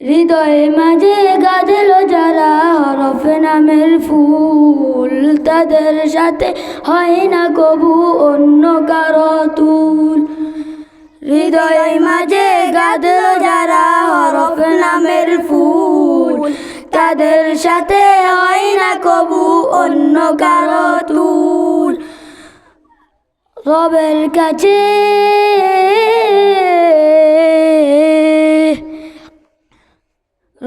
হৃদয়ে মাঝে গাজল যারা হরফ নামের ফুল, তাদের সাথে হয় না কবু অন্য কারও তুল। হৃদয়ে মাঝে গাজল যারা হরফ নামের ফুল, তাদের সাথে হয় না কবু অন্য কারও তুল। রবের কাছে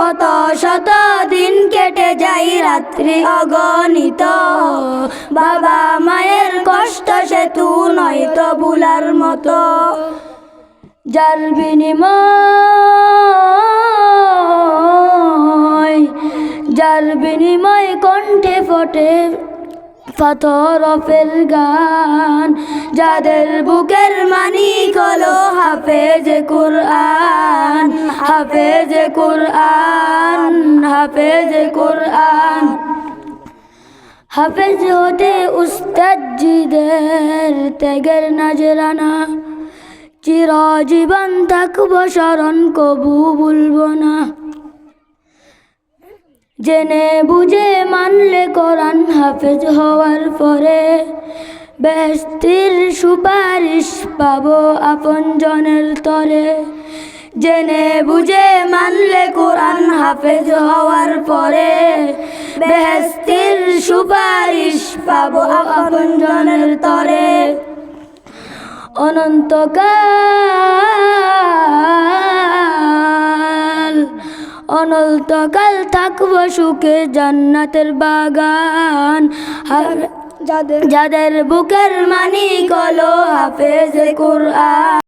কত শত দিন কেটে যাই রাত্রি অগণিত। বাবা মায়ের কষ্ট সে তু নয়তো বুলার মতো। যার বিনিময় যার বিনিময় কণ্ঠে ফোটে ফাতরফের গান। যাদের বুকের মানিক হলো হাফেজ কুরআন। হাফেজ কুরআন হাফেজ কুরআন। হাফেজ হতে উস্তাদজিদের ত্যাগের নাজরানা। চিরজীবন থাকব স্মরণ, কবু ভুলব না। জেনে বুঝে মানলে কোরআন হাফেজ হওয়ার পরে ব্যস্তির সুপারিশ পাবো আপন জনের তরে। জেনে বুঝে মানলে কোরআন হাফেজ হওয়ার পরে বেহেস্তির সুপারিশ পাবো আপন জনের তরে। অনন্তকাল অনন্তকাল থাকব সুখে জান্নাতের বাগান। যাদের যাদের বুকের মানিক হলো হাফেজ কুরআন।